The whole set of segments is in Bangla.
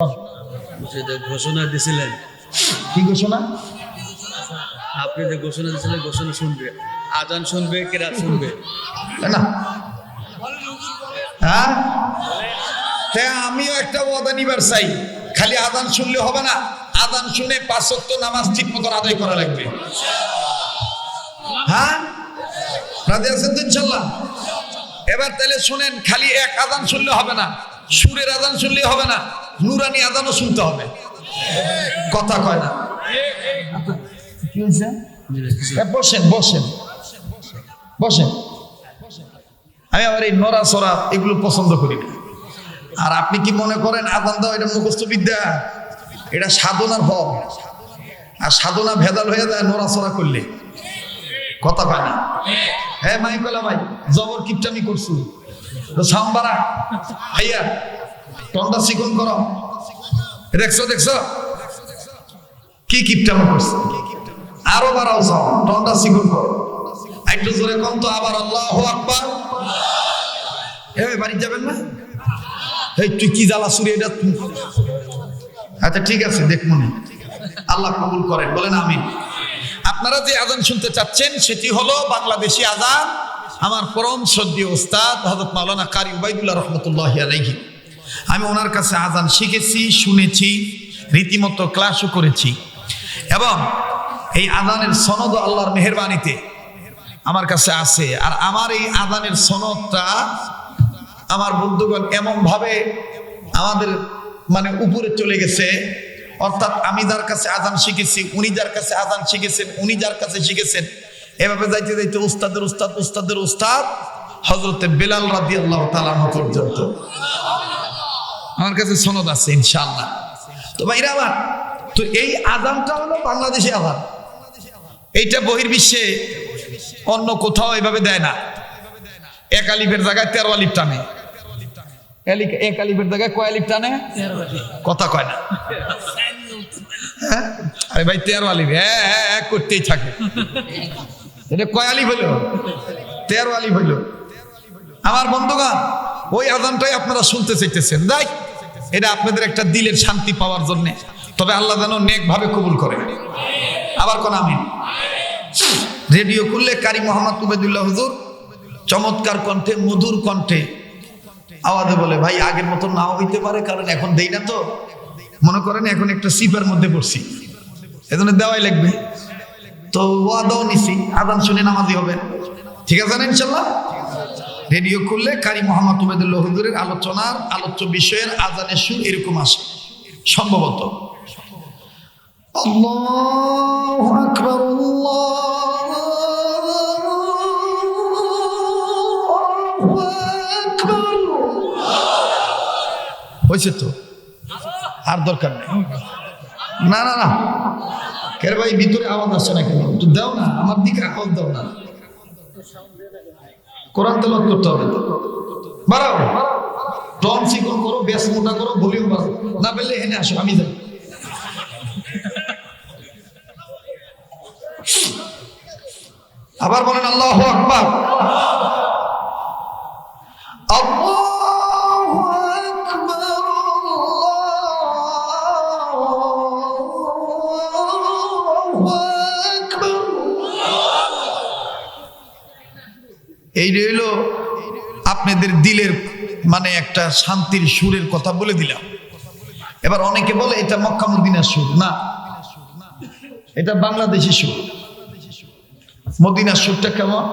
যে ঘোষণা দিছিলেন। কি ঘোষণা? আপনি যে ঘোষণা দিছিলেন ঘোষণা শুনবে। আজান শুনবে কেরাত শুনবে। না। হ্যাঁ? তাই আমিও একটা ওয়াদা নিবার চাই। খালি আদান শুনলে হবে না। আদান শুনে পাঁচত্ব নামাজ ঠিক মতো আদায় করা লাগবে। হ্যাঁ? রাজি আছেন তো ইনশাল্লাহ? এবার তাহলে শুনেন খালি এক আদান শুনলে হবে না। সুরের আদান শুনলে হবে না। নুরানি আদানও শুনতে হবে। কথা কয় না। কি বসেন বসেন। বসেন। আমি আবার এই নড়া সরা এগুলো পছন্দ করি না। আর আপনি কি মনে করেন আদান দাও এটা মুখস্থ বিদ্যা? এটা সাধনার ফল আর সাধনা ভেদাল হয়ে যায় নড়াচড়া করলে। কথা পায় না। হ্যাঁ মাই কলা ভাই, জবর কিপটামি করছু। তো সাম্বারা ভাইয়া টন্ডা চিকন করো। দেখছ দেখছ? কি কিপটামি করছে? আরও বাড়াও যাও টন্ডা চিকন করো। একটু জোরে কম তো আবার আল্লাহ আকবার। এ বাড়ি যাবেন না? এই তুই কি জ্বালা সুরে এটা আচ্ছা ঠিক আছে, দেখ মনে। আল্লাহ কবুল করেন, বলেন আমি আপনারা যে আজান শুনতে চাচ্ছেন, সেটি হলো বাংলাদেশি আজান। আমার পরম শ্রদ্ধীয় ওস্তাদ হজরত মাওলানা কারি উবাইদুল্লাহ রহমতুল্লাহ আলাইহি। আমি ওনার কাছে আজান শিখেছি, শুনেছি, রীতিমতো ক্লাসও করেছি। এবং এই আজানের সনদ আল্লাহর মেহরবানিতে আমার কাছে আছে। আর আমার এই আদানের সনদটা আমার বন্ধুগণ এমন ভাবে আমাদের মানে উপরে চলে গেছে। অর্থাৎ আমি যার কাছে আজান শিখেছি, উনি যার কাছে আজান শিখেছেন, উনি যার কাছে শিখেছেন, এভাবে যাইতে যাইতে উস্তাদের, উস্তাদ উস্তাদের উস্তাদ হজরতে বেলাল রাদি আল্লাহ তালাহ পর্যন্ত। আমার কাছে সনদ আছে, ইনশাআল্লাহ। তো ভাইরা আমার, তো এই আজানটা হলো বাংলাদেশি আজান এইটা বহির্বিশ্বে অন্য কোথাও এভাবে দেয় না। এক আলিফের জায়গায় তেরো আলিফ টানে। এক জায়গায় কয় টানে? কথা কয় না। হ্যাঁ? আরে ভাই, তেরো আলিফ। হ্যাঁ হ্যাঁ হ্যাঁ করতেই থাকে। এটা কয় আলিফ হইল? তেরো আমার বন্ধুগণ, ওই আজানটাই আপনারা শুনতে চাইতেছেন। তাই এটা আপনাদের একটা দিলের শান্তি পাওয়ার জন্য। তবে আল্লাহ যেন নেক ভাবে কবুল করে। আবার কোন আমিন? রেডিও খুললে কারি মোহাম্মদ উবেদুল্লাহ হুজুর চমৎকার কণ্ঠে, মধুর কণ্ঠে আওয়াজে বলে, ভাই, আগের মতো নাও হইতে পারে, কারণ এখন দেই না তো। মনে করেন, এখন একটা সিপের মধ্যে পড়ছি। এজন্য দেওয়াই লাগবে। তো ওয়াদাও নিছি আদান শুনে নামাজি হবে ঠিক আছে না ইনশাল্লাহ? রেডিও করলে কারি মোহাম্মদ উবেদুল্লাহ হুজুরের আলোচনার, আলোচ্য বিষয়ের আজানের সুর এরকম আসে। সম্ভবত। হয়েছে তো? আর দরকার নেই। না না না। কেরে ভাই, ভিতরে আওয়াজ আসছে না কেন? দাও না, আমার দিকে আওয়াজ দাও না। কোরআন তেলত করতে হবে। বাড়াও। টন চিকন করো বেশ মোটা করো বলিও বাড়ো না পেলে এখানে আসো, আমি যাই আবার বলেন, আল্লাহ আকবার। আপনাদের দিলের মানে একটা শান্তির সুরের কথা বলে দিলাম। এবার অনেকে বলে, এটা মক্কা মদিনার সুর। না। এটা বাংলাদেশি সুর। মদিনার সুরটা কেমন?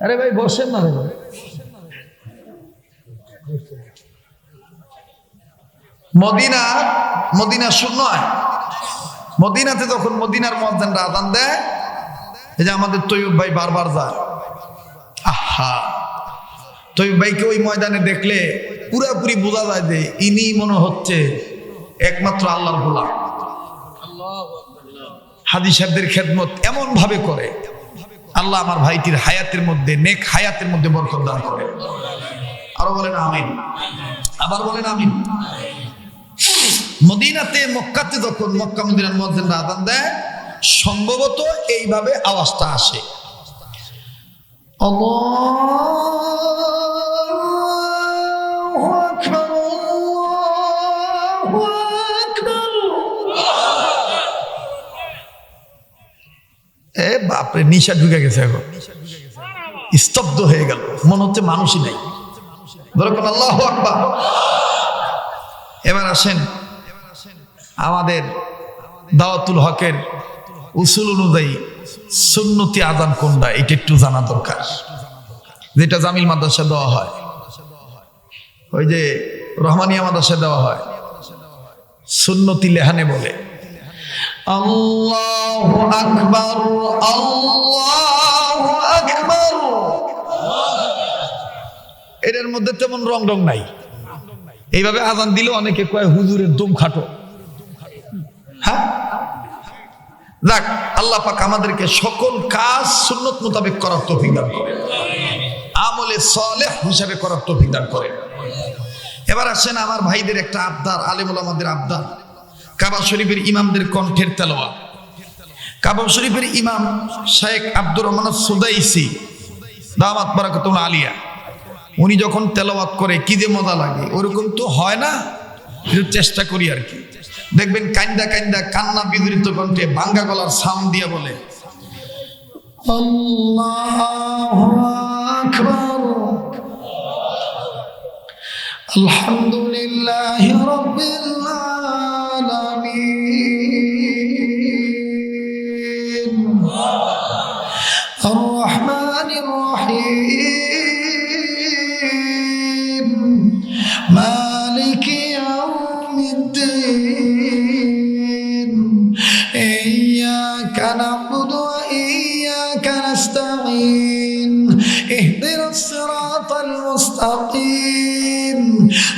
আরে ভাই, বসেন না রে ভাই। মদিনা মদিনা সুর নয়। মদিনাতে যখন মদিনার মজ্জানরা আদান দেয়, এই যে আমাদের তৈব ভাই বারবার যায়। আহা। তৈব ভাইকে ওই ময়দানে দেখলে পুরাপুরি বোঝা যায় যে ইনি মনে হচ্ছে একমাত্র আল্লাহর গোলাম। হাদি সাহেবদের খেদমত এমন ভাবে করে। আল্লাহ আমার ভাইটির হায়াতের মধ্যে, নেক হায়াতের মধ্যে বরকত দান করে। আরও বলেন আমিন। আবার বলেন আমিন। মদিনাতে, মক্কাতে যখন মক্কা মদিনার মধ্যে আদান দেয়, সম্ভবত এইভাবে আওয়াজটা আসে। এ বাপরে, নিশা ঢুকে গেছে এখন। স্তব্ধ হয়ে গেল। মনে হচ্ছে মানুষই নাই। বরকম আল্লাহ আকবার। এবার আসেন আমাদের দাওয়াতুল হকের উসুল অনুযায়ী সুন্নতি আদান কোনটা? এটা একটু জানা দরকার। যেটা জামিল মাদ্রাসা দেওয়া হয়। ওই যে রহমানিয়া মাদ্রাসা দেওয়া হয়। সুন্নতি লেহানে বলে। আল্লাহ এটার মধ্যে তেমন রং রং নাই। এইভাবে আজান দিলে অনেকে কয়, হুজুরের দম খাটো। হ্যাঁ? যাক, আল্লাহ পাক আমাদেরকে সকল কাজ সুন্নত মোতাবেক করার তৌফিক দান করে। আমলে সলেহ হিসাবে করার তৌফিক দান করে। এবার আসেন আমার ভাইদের একটা আবদার আলেমুল আমাদের আবদার। কাবা শরীফের ইমামদের কণ্ঠের তেলোয়া কাবা শরীফের ইমাম শেখ আব্দুর রহমান সুদাইসি, দামাত বারাকাতুল আলিয়া। উনি যখন তেলাওয়াত করে, কি যে মজা লাগে, ওরকম তো হয় না। চেষ্টা করি আর কি। দেখবেন কান্দা কান্দা কান্না বিদরিত কণ্ঠে বাঙ্গা গলার সাম দিয়া বলে আলহামদুলিল্লাহ রব্বিল আলামিন। আর রহমানির রহিম। মালিকি ইয়াউমিদ্দিন।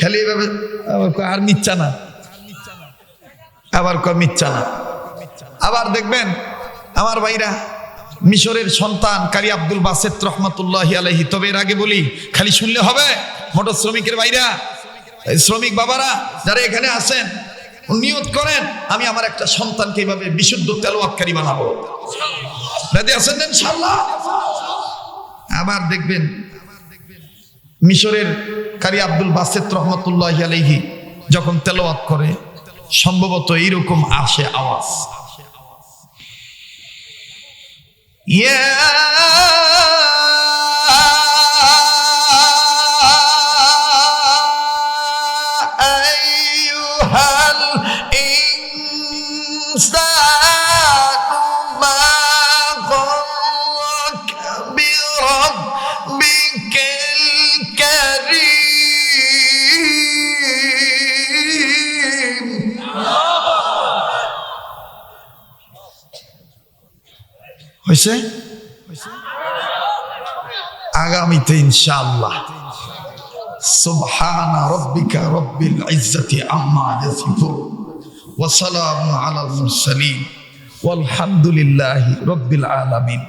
খালি এভাবে আবার আর মিথ্যা না। আবার না। আবার দেখবেন আমার ভাইরা মিশরের সন্তান কারি আব্দুল বাসেত রহমতুল্লাহ আলহি তবে এর আগে বলি, খালি শুনলে হবে? মোটর শ্রমিকের ভাইরা, শ্রমিক বাবারা যারা এখানে আছেন নিয়ত করেন, আমি আমার একটা সন্তানকে এইভাবে বিশুদ্ধ তেলোয়াতকারী বানাবো। রাজি আছেন আবার দেখবেন মিশরের কারি আব্দুল বাসেত রহমতুল্লাহ আলহি যখন তেলাওয়াত করে সম্ভবত এইরকম আসে আওয়াজ। ইয়া হয়েছে? আগামীতে ইনশাআল্লাহ। সুবহানা রব্বিকা রব্বিল ইজ্জতি আম্মা ইয়াসিফুন, ওয়া সালামু আলাল মুরসালিন, ওয়ালহামদুলিল্লাহি রব্বিল আলামিন।